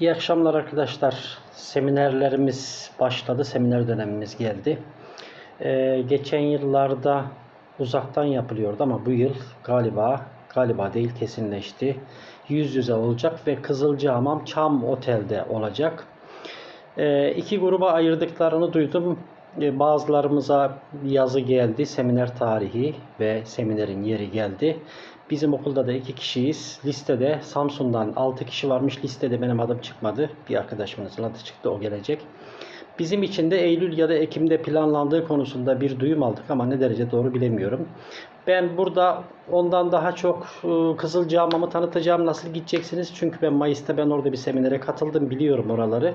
İyi akşamlar arkadaşlar. Seminerlerimiz başladı. Seminer dönemimiz geldi. Ee, geçen yıllarda uzaktan yapılıyordu ama bu yıl galiba galiba değil kesinleşti. Yüz yüze olacak ve Kızılcahamam Çam Otel'de olacak. Ee, iki gruba ayırdıklarını duydum. Ee, bazılarımıza yazı geldi, seminer tarihi ve seminerin yeri geldi. Bizim okulda da iki kişiyiz. Listede Samsun'dan 6 kişi varmış. Listede benim adım çıkmadı. Bir arkadaşımızın adı çıktı. O gelecek. Bizim için de Eylül ya da Ekim'de planlandığı konusunda bir duyum aldık ama ne derece doğru bilemiyorum. Ben burada ondan daha çok e, Kızılcahamam'ı tanıtacağım. Nasıl gideceksiniz? Çünkü ben Mayıs'ta ben orada bir seminere katıldım. Biliyorum oraları.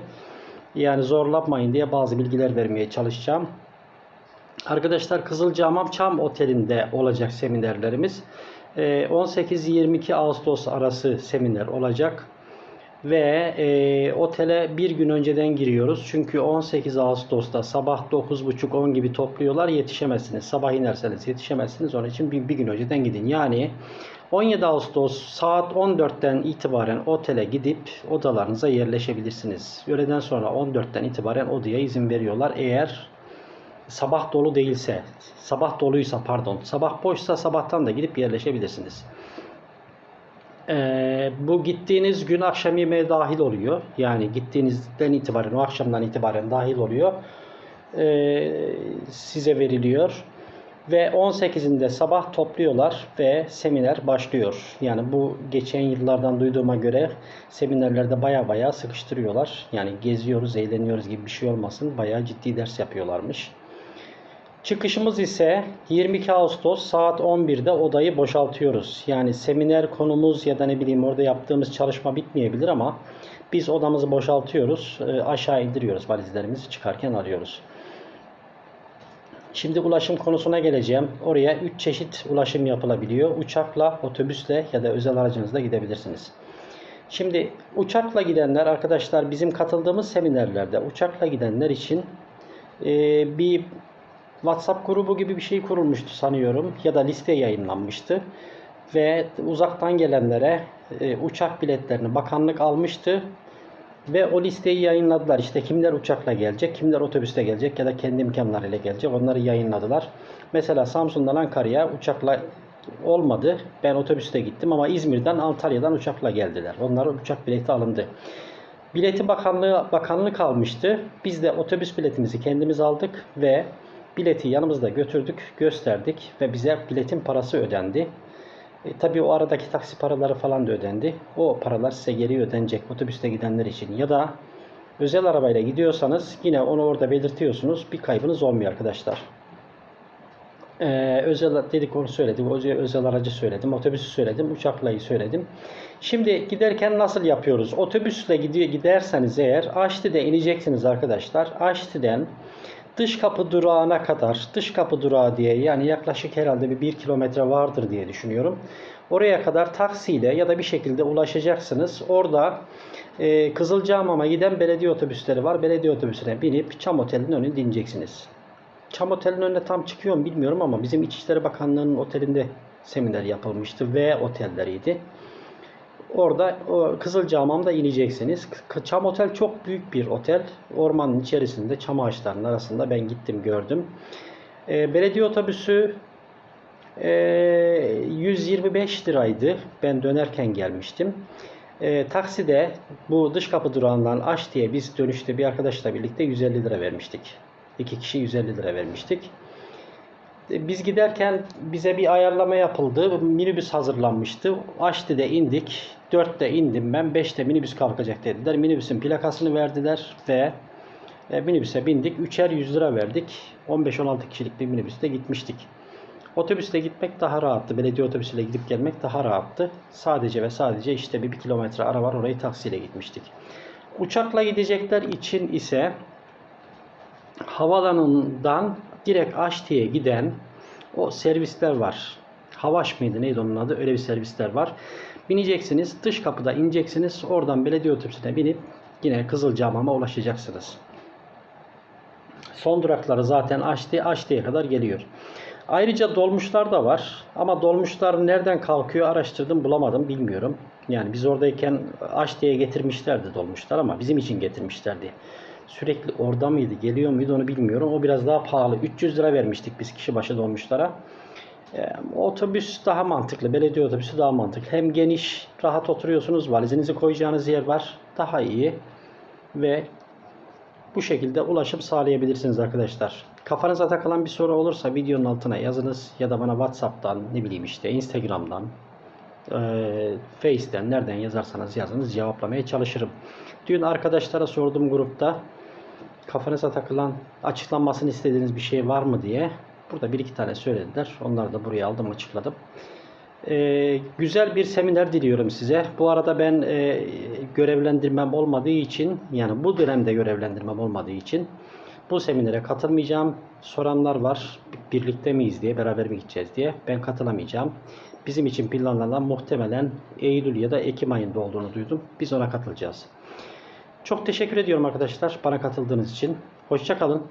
Yani zorlanmayın diye bazı bilgiler vermeye çalışacağım. Arkadaşlar Kızılcahamam Çam Oteli'nde olacak seminerlerimiz. Ee, 18-22 Ağustos arası seminer olacak. Ve e, otele bir gün önceden giriyoruz. Çünkü 18 Ağustos'ta sabah 9.30-10 gibi topluyorlar. Yetişemezsiniz. Sabah inerseniz yetişemezsiniz. Onun için bir, bir gün önceden gidin. Yani 17 Ağustos saat 14'ten itibaren otele gidip odalarınıza yerleşebilirsiniz. Öğleden sonra 14'ten itibaren odaya izin veriyorlar. Eğer sabah dolu değilse, sabah doluysa pardon, sabah boşsa sabahtan da gidip yerleşebilirsiniz. Ee, bu gittiğiniz gün akşam yemeğe dahil oluyor. Yani gittiğinizden itibaren, o akşamdan itibaren dahil oluyor. Ee, size veriliyor. Ve 18'inde sabah topluyorlar ve seminer başlıyor. Yani bu geçen yıllardan duyduğuma göre seminerlerde baya baya sıkıştırıyorlar. Yani geziyoruz, eğleniyoruz gibi bir şey olmasın. Baya ciddi ders yapıyorlarmış. Çıkışımız ise 22 Ağustos saat 11'de odayı boşaltıyoruz. Yani seminer konumuz ya da ne bileyim orada yaptığımız çalışma bitmeyebilir ama biz odamızı boşaltıyoruz. e, Aşağı indiriyoruz valizlerimizi çıkarken arıyoruz. Şimdi ulaşım konusuna geleceğim. Oraya 3 çeşit ulaşım yapılabiliyor. Uçakla, otobüsle ya da özel aracınızla gidebilirsiniz. Şimdi uçakla gidenler arkadaşlar bizim katıldığımız seminerlerde uçakla gidenler için e, bir WhatsApp grubu gibi bir şey kurulmuştu sanıyorum ya da liste yayınlanmıştı ve uzaktan gelenlere e, uçak biletlerini bakanlık almıştı ve o listeyi yayınladılar. İşte kimler uçakla gelecek, kimler otobüste gelecek ya da kendi imkanlarıyla gelecek onları yayınladılar. Mesela Samsun'dan Ankara'ya uçakla olmadı. Ben otobüste gittim ama İzmir'den Antalya'dan uçakla geldiler. Onların uçak bileti alındı. Bileti bakanlığı bakanlık almıştı. Biz de otobüs biletimizi kendimiz aldık ve bileti yanımızda götürdük, gösterdik ve bize biletin parası ödendi. E, tabii o aradaki taksi paraları falan da ödendi. O paralar size geri ödenecek otobüste gidenler için. Ya da özel arabayla gidiyorsanız yine onu orada belirtiyorsunuz. Bir kaybınız olmuyor arkadaşlar. Ee, özel dedik onu söyledim. Özel, aracı söyledim. Otobüsü söyledim. Uçaklayı söyledim. Şimdi giderken nasıl yapıyoruz? Otobüsle gidiyor, giderseniz eğer Aşti'de ineceksiniz arkadaşlar. Aşti'den dış kapı durağına kadar dış kapı durağı diye yani yaklaşık herhalde bir 1 kilometre vardır diye düşünüyorum. Oraya kadar taksiyle ya da bir şekilde ulaşacaksınız. Orada e, Kızılcahamam'a giden belediye otobüsleri var. Belediye otobüsüne binip Çam Oteli'nin önünde ineceksiniz. Çam Oteli'nin önüne tam çıkıyor mu bilmiyorum ama bizim İçişleri Bakanlığı'nın otelinde seminer yapılmıştı ve otelleriydi. Orada o Kızılcahamam'da ineceksiniz. Çam Otel çok büyük bir otel. Ormanın içerisinde çam ağaçlarının arasında ben gittim gördüm. E, belediye otobüsü e, 125 liraydı. Ben dönerken gelmiştim. E, takside bu dış kapı durağından aç diye biz dönüşte bir arkadaşla birlikte 150 lira vermiştik. İki kişi 150 lira vermiştik. E, Biz giderken bize bir ayarlama yapıldı. Minibüs hazırlanmıştı. Açtı indik. 4'te indim ben. 5'te minibüs kalkacak dediler. Minibüsün plakasını verdiler ve e, minibüse bindik. Üçer 100 lira verdik. 15-16 kişilik bir minibüste gitmiştik. Otobüsle gitmek daha rahattı. Belediye otobüsüyle gidip gelmek daha rahattı. Sadece ve sadece işte bir, bir kilometre ara var. Orayı taksiyle gitmiştik. Uçakla gidecekler için ise havalanından direkt Aşti'ye giden o servisler var. Havaş mıydı neydi onun adı? Öyle bir servisler var. Bineceksiniz. Dış kapıda ineceksiniz. Oradan belediye otobüsüne binip yine Kızılcahamam'a ulaşacaksınız. Son durakları zaten Aşti, Aşti'ye kadar geliyor. Ayrıca dolmuşlar da var. Ama dolmuşlar nereden kalkıyor araştırdım bulamadım bilmiyorum. Yani biz oradayken aç getirmişlerdi dolmuşlar ama bizim için getirmişlerdi. Sürekli orada mıydı geliyor muydu onu bilmiyorum. O biraz daha pahalı. 300 lira vermiştik biz kişi başı dolmuşlara. Ee, otobüs daha mantıklı. Belediye otobüsü daha mantıklı. Hem geniş, rahat oturuyorsunuz. Valizinizi koyacağınız yer var. Daha iyi. Ve bu şekilde ulaşım sağlayabilirsiniz arkadaşlar. Kafanıza takılan bir soru olursa videonun altına yazınız ya da bana WhatsApp'tan ne bileyim işte Instagram'dan eee Face'ten nereden yazarsanız yazınız cevaplamaya çalışırım. Dün arkadaşlara sordum grupta kafanıza takılan açıklanmasını istediğiniz bir şey var mı diye. Burada bir iki tane söylediler. Onları da buraya aldım açıkladım. Ee, güzel bir seminer diliyorum size. Bu arada ben e, görevlendirmem olmadığı için yani bu dönemde görevlendirmem olmadığı için bu seminere katılmayacağım. Soranlar var. Birlikte miyiz diye, beraber mi gideceğiz diye. Ben katılamayacağım. Bizim için planlanan muhtemelen Eylül ya da Ekim ayında olduğunu duydum. Biz ona katılacağız. Çok teşekkür ediyorum arkadaşlar bana katıldığınız için. Hoşçakalın.